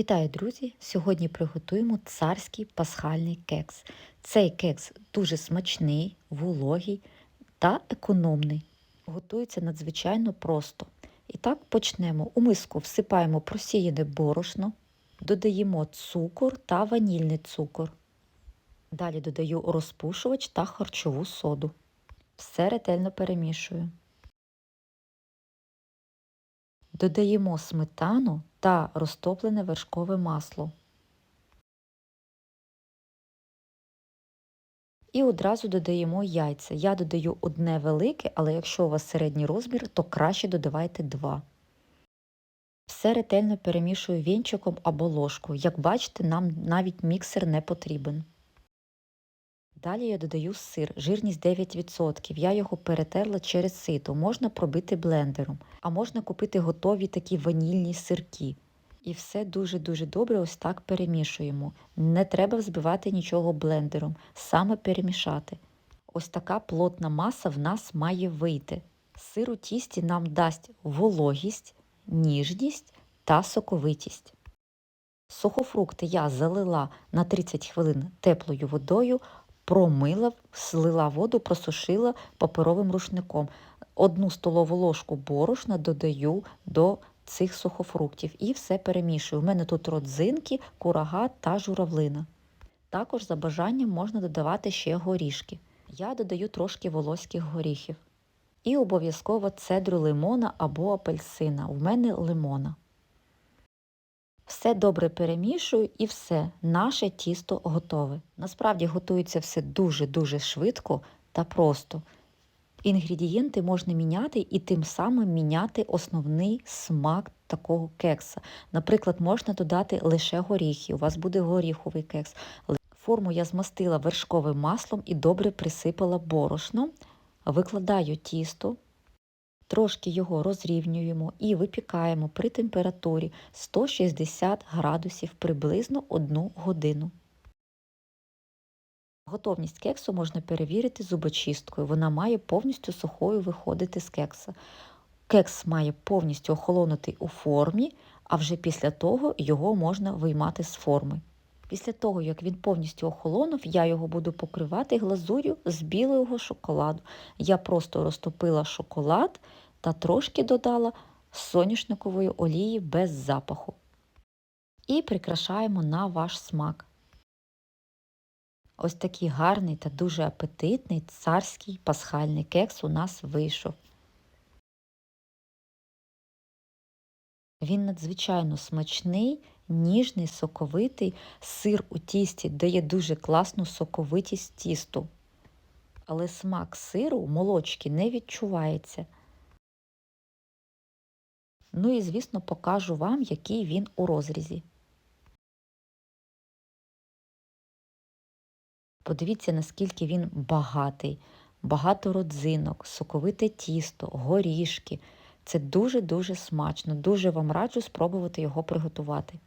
Вітаю, друзі! Сьогодні приготуємо царський пасхальний кекс. Цей кекс дуже смачний, вологий та економний. Готується надзвичайно просто. І так почнемо. У миску всипаємо просіяне борошно, додаємо цукор та ванільний цукор. Далі додаю розпушувач та харчову соду. Все ретельно перемішую. Додаємо сметану та розтоплене вершкове масло. І одразу додаємо яйця. Я додаю одне велике, але якщо у вас середній розмір, то краще додавайте два. Все ретельно перемішую вінчиком або ложкою. Як бачите, нам навіть міксер не потрібен. Далі я додаю сир, жирність 9%. Я його перетерла через сито. Можна пробити блендером, а можна купити готові такі ванільні сирки. І все дуже-дуже добре ось так перемішуємо. Не треба взбивати нічого блендером, саме перемішати. Ось така плотна маса в нас має вийти. Сир у тісті нам дасть вологість, ніжність та соковитість. Сухофрукти я залила на 30 хвилин теплою водою, промила, слила воду, просушила паперовим рушником. Одну столову ложку борошна додаю до цих сухофруктів і все перемішую. У мене тут родзинки, курага та журавлина. Також за бажанням можна додавати ще горішки. Я додаю трошки волоських горіхів. І обов'язково цедру лимона або апельсина. У мене лимона. Все добре перемішую і все, наше тісто готове. Насправді готується все дуже-дуже швидко та просто. Інгредієнти можна міняти і тим самим міняти основний смак такого кекса. Наприклад, можна додати лише горіхи, у вас буде горіховий кекс. Форму я змастила вершковим маслом і добре присипала борошном, викладаю тісто. Трошки його розрівнюємо і випікаємо при температурі 160 градусів приблизно 1 годину. Готовність кексу можна перевірити зубочисткою. Вона має повністю сухою виходити з кекса. Кекс має повністю охолонути у формі, а вже після того його можна виймати з форми. Після того, як він повністю охолонув, я його буду покривати глазур'ю з білого шоколаду. Я просто розтопила шоколад та трошки додала соняшникової олії без запаху. І прикрашаємо на ваш смак. Ось такий гарний та дуже апетитний царський пасхальний кекс у нас вийшов. Він надзвичайно смачний, ніжний, соковитий, сир у тісті дає дуже класну соковитість тісту. Але смак сиру молочки не відчувається. Ну і, звісно, покажу вам, який він у розрізі. Подивіться, наскільки він багатий, багато родзинок, соковите тісто, горішки. Це дуже-дуже смачно. Дуже вам раджу спробувати його приготувати.